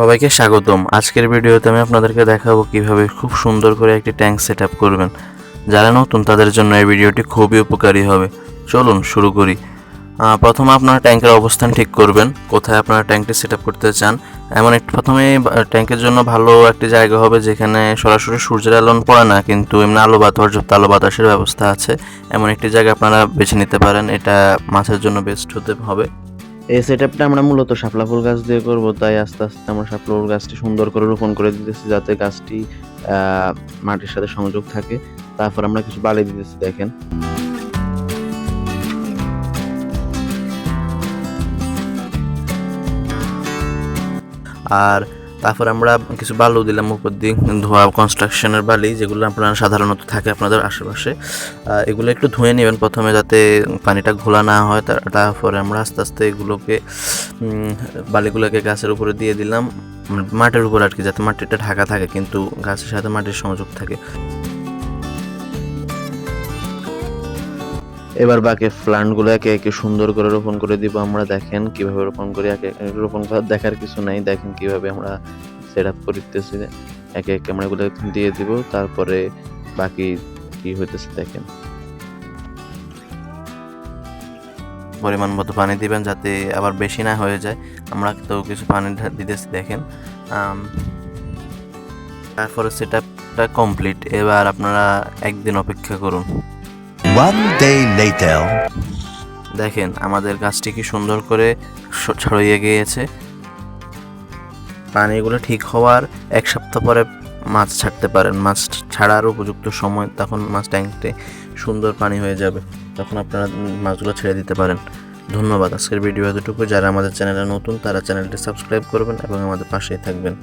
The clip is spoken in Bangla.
সবাইকে স্বাগতম। আজকের ভিডিওতে আমি আপনাদেরকে দেখাবো কীভাবে খুব সুন্দর করে একটি ট্যাঙ্ক সেট করবেন। যারা নতুন, তাদের জন্য এই ভিডিওটি খুবই উপকারী হবে। চলুন শুরু করি। প্রথমে আপনারা ট্যাঙ্কের অবস্থান ঠিক করবেন। কোথায় আপনারা ট্যাঙ্কটি সেট করতে চান? এমন একটি প্রথমে ট্যাঙ্কের জন্য ভালো একটি জায়গা হবে যেখানে সরাসরি সূর্যের আলোন পড়ে না, কিন্তু এমনি আলো বাতাস পর্যাপ্ত আলো বাতাসের ব্যবস্থা আছে। এমন একটি জায়গা আপনারা বেছে নিতে পারেন। এটা মাছের জন্য বেস্ট হতে হবে। এই সেটআপটা আমরা মূলত শাপলা ফুল গাছ দিয়ে করব, তাই আস্তে আস্তে আমরা শাপলা ফুল গাছটি সুন্দর করে রোপণ করে দিতেছি যাতে গাছটি মাটির সাথে সংযোগ থাকে। তারপর আমরা কিছু বালি দিতেছি, দেখেন। আর তারপর আমরা কিছু বালু দিলাম উপর দিয়ে, ধোয়া কনস্ট্রাকশনের বালি, যেগুলো আপনারা সাধারণত থাকে আপনাদের আশেপাশে। এগুলো একটু ধুয়ে নেবেন প্রথমে যাতে পানিটা ঘোলা না হয়। তার- তারপরে আমরা আস্তে আস্তে এগুলোকে বালিগুলোকে গাছের উপরে দিয়ে দিলাম। মাটির উপর আর কি, যাতে মাটিটা ঢাকা থাকে, কিন্তু গাছের সাথে মাটির সংযোগ থাকে। এবার বাকি প্লান্টগুলো একে একে সুন্দর করে রোপণ করে দিব। আমরা দেখেন কীভাবে রোপণ করি, একে রোপণ করার দেখার কিছু নাই। দেখেন কীভাবে আমরা সেট আপ করতেছি। একে একে আমরা এগুলো দিয়ে দিব। তারপরে বাকি কি হইতেছে দেখেন। পরিমাণ মতো পানি দিবেন যাতে আবার বেশি না হয়ে যায়। আমরা তো কিছু পানি দিতেছি দেখেন। তারপরে সেট আপটা কমপ্লিট এবার আপনারা একদিন অপেক্ষা করুন। One day later. দেখেন, আমাদের গাছটি কি সুন্দর করে ছড়িয়ে গিয়েছে। পানিগুলো ঠিক হওয়ার এক সপ্তাহ পরে মাছ ছাড়তে পারেন। মাছ ছাড়ার উপযুক্ত সময় তখন মাছ ট্যাঙ্কতে সুন্দর পানি হয়ে যাবে। তখন আপনারা মাছগুলো ছেড়ে দিতে পারেন। ধন্যবাদ। আজকের ভিডিও এতটুকু। যারা আমাদের চ্যানেলে নতুন, তারা চ্যানেলটি সাবস্ক্রাইব করবেন এবং আমাদের পাশেই থাকবেন।